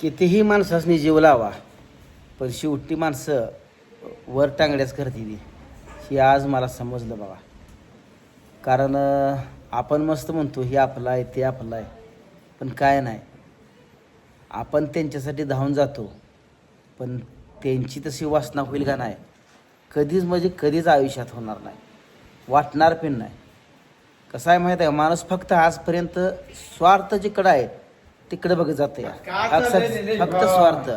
कितीही माणसासनी जीव लावा पण शेवटी माणसं वर टांगड्याच करते ती. हे आज मला समजलं बाबा. कारण आपण मस्त म्हणतो हे आपलं आहे ते आपलं आहे. पण काय नाही. आपण त्यांच्यासाठी धावून जातो पण त्यांची तशी वासना होईल का नाही? कधीच म्हणजे कधीच आयुष्यात होणार नाही. वाटणार पण नाही. कसं आहे माहीत आहे माणूस फक्त आजपर्यंत स्वार्थ जिकडं आहे. तिकडे बघत जाते काय चाललंय फक्त भाऊ? स्वार्थ.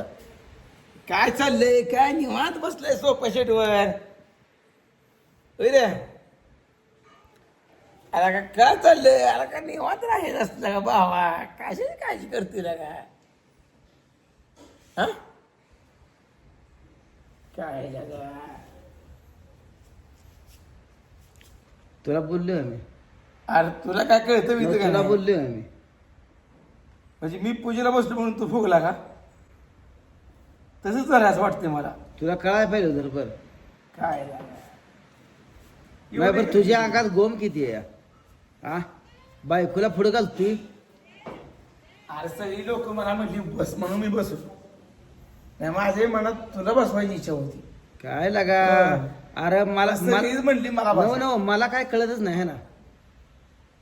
काय चाललंय? काय निवांत बसलाय सोफा सेटवर? रे? अरे का काय चाललंय? अरे का निवांत राहील असलं का भावा? कशाची काळजी करते का? हा? काय लगा तुला बोललोय मी अरे तुला काय कळतं मी तुला तुला? बोललोय मी म्हणजे मी पूजेला बसलो म्हणून तू फुगला का? तसंच झालं असं वाटतंय मला. तुला कळायला पाहिजे होतं रे बरं काय. नाही पण तुझ्या अंगात गोम किती आहे? हा बायकोला पुढे घालतोय? अरे सगळी लोक मला म्हणली बस म्हणून मी बसलो नाही माझ्या मनात तुला बसवायची इच्छा होती. काय लागा. अरे मला सगळीच म्हणली मला नो बसवा. नो मला काय कळतच नाही है ना?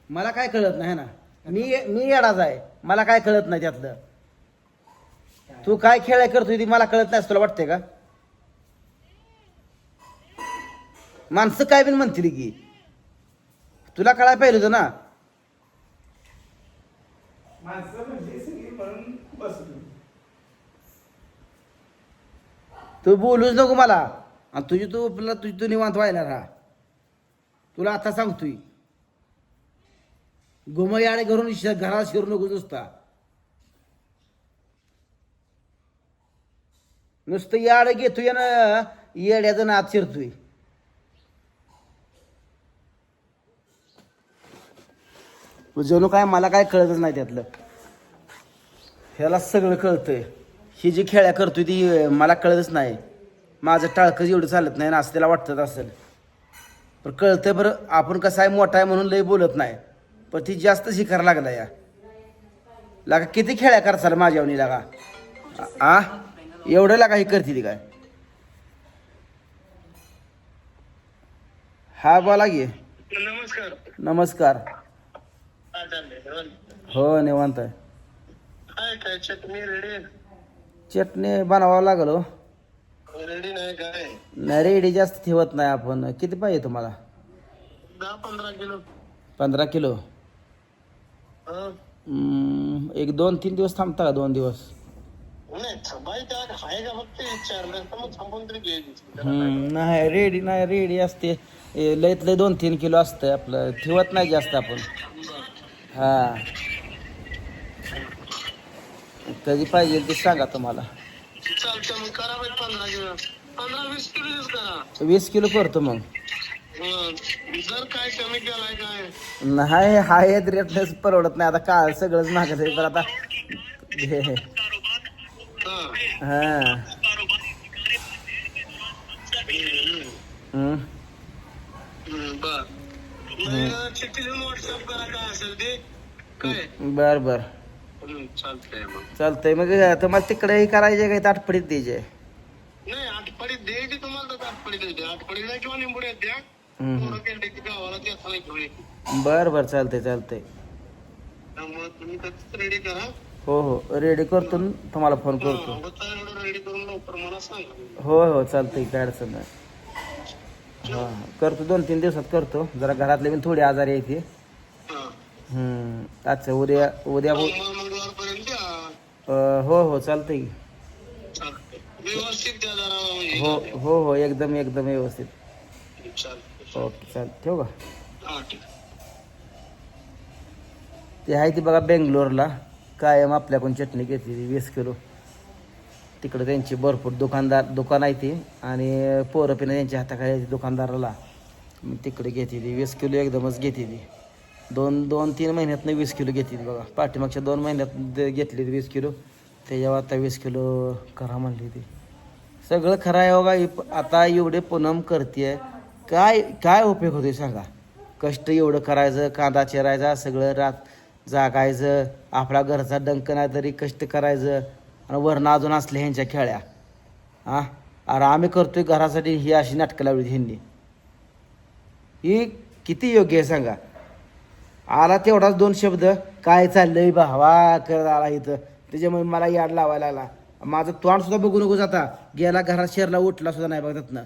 मला काय कळत नाही है ना? मी मी येडाच आहे. मला काय कळत नाही त्यातलं. तू काय खेळ करतोय ती मला कळत नाही असं तुला वाटतंय का? माणसं काय बिन म्हणतील की? तुला कळायला पाहिजे होतं ना? बसलो. तू बोलूच नको मला. आणि तुझी तू तुझी तू निवांत व्हायला राहा. तुला आता सांगतोय. गोमयाडे आणि घरून श- घरात शिरू नको नुसता. नुसतं याड घेतोय ना येड्याचं नात शिरतोय. जणू काय मला काय कळतच नाही त्यातलं. ह्याला सगळं कळतंय. ही जी खेळ्या करतोय ती मला कळतच नाही. माझं टाळकं एवढं चालत नाही ना असं त्याला वाटतं असेल. पण कळतंय बरं आपण कसं आहे मोठा आहे म्हणून लय बोलत नाही. पण ती जास्त शिकायला लागला या. लागा किती खेळ्या करचाल माझ्यावनी लागा? आ? एवढं लागा ही करते ती काय? हा बोला की. नमस्कार. नमस्कार. हो निवांत आहे. काय काय चटणी रेडी चटणी बनवावं लागल हो. रेडी नाही काय? नाही रेडी जास्त ठेवत नाही आपण. किती पाहिजे तुम्हाला? दहा पंधरा किलो. पंधरा किलो. हम्म, एक दोन तीन दिवस थांबता का दोन दिवस? नाही थांबायचं आहे का फक्त विचारलं? तर मग थांबून तरी घ्यायची हम्म, नाही रेडी नाही रेडी असते. ए, लयत लय दोन तीन किलो असतं आपलं. ठेवत नाही जास्त आपण. हा. कधी पाहिजे ते सांगा तुम्हाला. चालतं मग करा बाई पंधरा किलो. पंधरा वीस किलोच करा. वीस किलो करतो मग. कमी केलाय काय नाही हाय रेटनेच परवडत नाही. आता काळ सगळंच मागत आहे पण आता हे, हे. हा. हम्म. बर व्हॉट्सअप करा काय असेल ते काय बर बर. हं, चालतंय. मग चालतंय मग तुम्हाला तिकडे करायचे काही ताटपडीत द्यायचे? नाही आठपडीत द्यायची तुम्हाला तर आठपडीत द्यायची. आठपडीला किंवा निंबुड्यात द्या येते बर बर रेडी करा. हो हो. रेडी करतो न तुम्हाला फोन करतो. हा, हो चालतंय काय अडचण नाही. हा. करतो दोन तीन दिवसात करतो. जरा घरातले पण थोडी आजारी आहे ती हा. हम्म. अच्छा उद्या उद्या हो हो चालतंय. म्हणजे हो हो हो. एकदम एकदम व्यवस्थित. ओके चाल ठेवू का? हा ठीक ते आहे ती बघा बेंगलोरला. कायम आपल्याकडून चटणी घेतली ती वीस किलो. तिकडं त्यांची भरपूर दुकानदार दुकान आहे ती. आणि पोरं पिणं त्यांच्या हाताखाली दुकानदाराला. तिकडे घेते ती वीस किलो एकदमच घेते ती. दोन दोन तीन महिन्यातनं वीस किलो घेते ती बघा. पाठीमागच्या दोन महिन्यात घेतली ती वीस किलो. त्याच्यावर आता वीस किलो करा म्हणली ती. सगळं खरं आहे बघा ही प- आता एवढे पूनम करते काय काय उपयोग होतोय सांगा? कष्ट एवढं करायचं कांदा चिरायचा सगळं रात जागायचं आपला घरचा डंक नाही तरी कष्ट करायचं आणि वरणं अजून असले ह्यांच्या खेळ्या. हां अरे आम्ही करतोय घरासाठी ही अशी नाटकं लावली ह्यांनी. ही किती योग्य आहे सांगा? आला तेवढाच दोन शब्द काय चाललंय भावा? करत आला इथं. त्याच्यामुळे मला याड लावायला आला माझं तोंड सुद्धा बघू नको जाता. गेला घरात शेरला उठला सुद्धा नाही बघतात ना.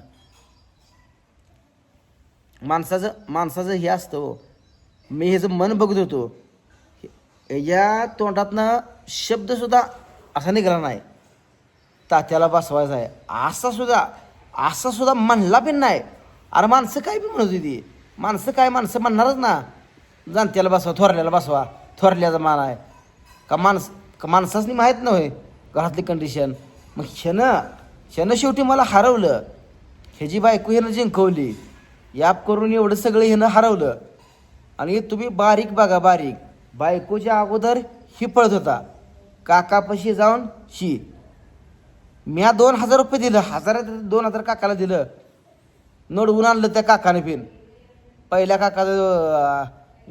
माणसाचं माणसाचं हे असतं हो. मी ह्याचं मन बघत होतो या तोंडातनं शब्दसुद्धा असा निघाला नाही. तात्याला बसवायचा आहे. असा सुद्धा असा सुद्धा म्हणला पण नाही. अरे माणसं काय बी म्हणत होती. माणसं काय माणसं म्हणणारच ना. जाणत्याला बसवा थोरल्याला बसवा. थोरल्याचा मान आहे. का माणस का माणसाच माहीत नव्हे घरातली कंडिशन मग क्षण क्षण शेवटी मला हरवलं. ह्याची बायको ह्यानं जिंकवली. याप करून एवढं सगळं हिनं हरवलं. आणि तुम्ही बारीक बघा बारीक. बायकोच्या अगोदर ही पळत होता. काकापाशी जाऊन शी. म्या दोन हजार रुपये दिलं. हजार दोन हजार काकाला दिलं. नडवून आणलं त्या काकाने पिन पहिल्या काका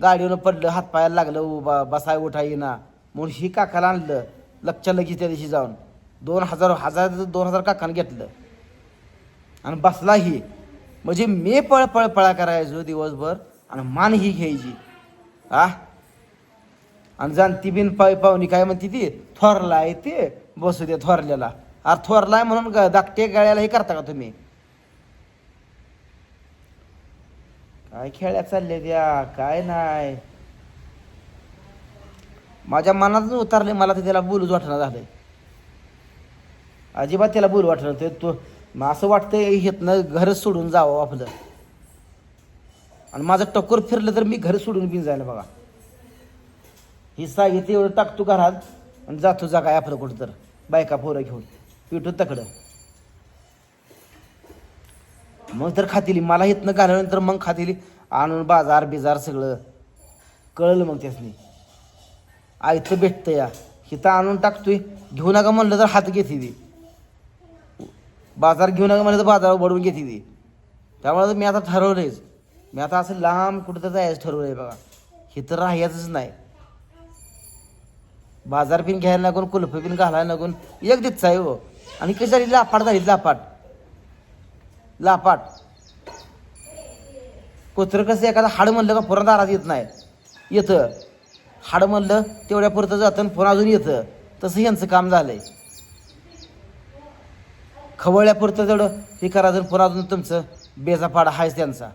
गाडीवर पडलं हातपायाला लागलं उभा बसाय उठा येईना. म्हणून ही काकाला आणलं. लक्षात लगेच त्या दिवशी जाऊन. दोन हजार हजार दोन हजार काकाने घेतलं. आणि बसला ही. म्हणजे मी पळ पळ पळा करायचो दिवसभर आणि मान ही घ्यायची. आ? आणि जाणती बिन पाय पाहुणी काय म्हणते ती? थोरलाय ते बसू दे थोरल्याला. अरे थोरलाय म्हणून ग- धाकटे गाळ्याला हे करता का तुम्ही? काय खेळ्या चालल्या त्या? काय नाही. माझ्या मनातून उतरले मला ते त्याला बोलूच वाटणं झालंय. अजिबात त्याला बोलू वाटणं ते तो मग असं वाटतंय हेतनं घरच सोडून जावं आपलं. आणि माझं टकोर फिरलं तर मी घर सोडून बिन जायला बघा. ही साहित्य एवढं टाकतो घरात आणि जातो जा काय आपलं कुठं तर. बायका पोरं घेऊन. पिठू तकडं. मग तर खातील. मला इथनं घालवल्यानंतर मग खातील. आणून बाजार बिजार सगळं. कळलं मग त्यासनी. आयतं भेटतं या. हिथं आणून टाकतोय. घेऊ नका म्हणलं तर हात घेते ती. बाजार घेऊ नका म्हणलं तर बाजारावर बडवून घेते ती. त्यामुळे तर मी आता ठरवलंयच. मी आता असं लांब कुठं तर जायचं ठरवलंय बघा. तर राहायचंच नाही. बाजार पिन घ्यायला लागून कुल्फ पिन घालायला लागून एक दिवस आहे हो. आणि कशी झाली लापाट झाली लापाट लापाट कुत्रं कसं एखादं हाड म्हणलं का पुन्हा दारात येत नाही. येतं. हाड म्हणलं तेवढ्या पुरतं जातं आणि पुन्हा अजून येतं. तसं यांचं काम झालंय. खवळल्यापुरतं तेवढं हे करा जर पुन्हा अजून तुमचं बेजा आहेच त्यांचा.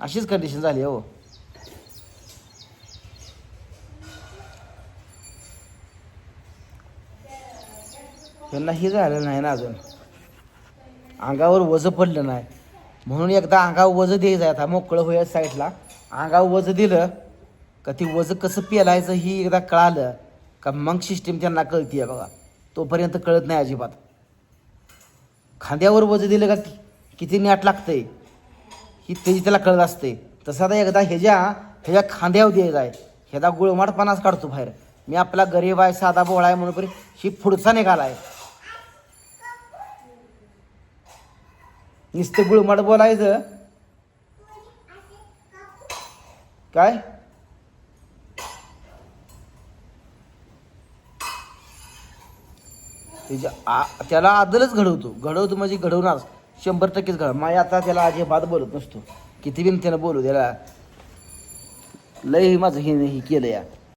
अशीच कंडिशन झाली हो. त्यांना हे झालं नाही ना अजून. अंगावर वजं पडलं नाही. म्हणून एकदा अंगावर वजं द्यायचं आता मोकळं होईल साईडला. अंगावर वजं दिलं का ती वजं कसं पेलायचं ही एकदा कळालं का मग सिस्टीम त्यांना कळतीये बघा. तोपर्यंत कळत नाही अजिबात. खांद्यावर वजन दिलं का किती नॅट लागतंय? ही त्याची त्याला कळत असते. तसं आता एकदा ह्याच्या ह्याच्या खांद्यावर द्यायचा आहे ह्याचा गुळमाटपणाच काढतो बाहेर. मी आपला गरीब आहे साधा बोळा आहे म्हणून ही पुढचा आहे. नुसतं गुळमाट बोलायचं. काय? त्याच्या आ- त्याला आदलच घडवतो. घडवतो म्हणजे घडवणार. शंभर टक्केच घडव माझ्या आता त्याला अजिबात बोलत नसतो. किती बिन त्यानं बोलू त्याला लय माझं हे हे केलं या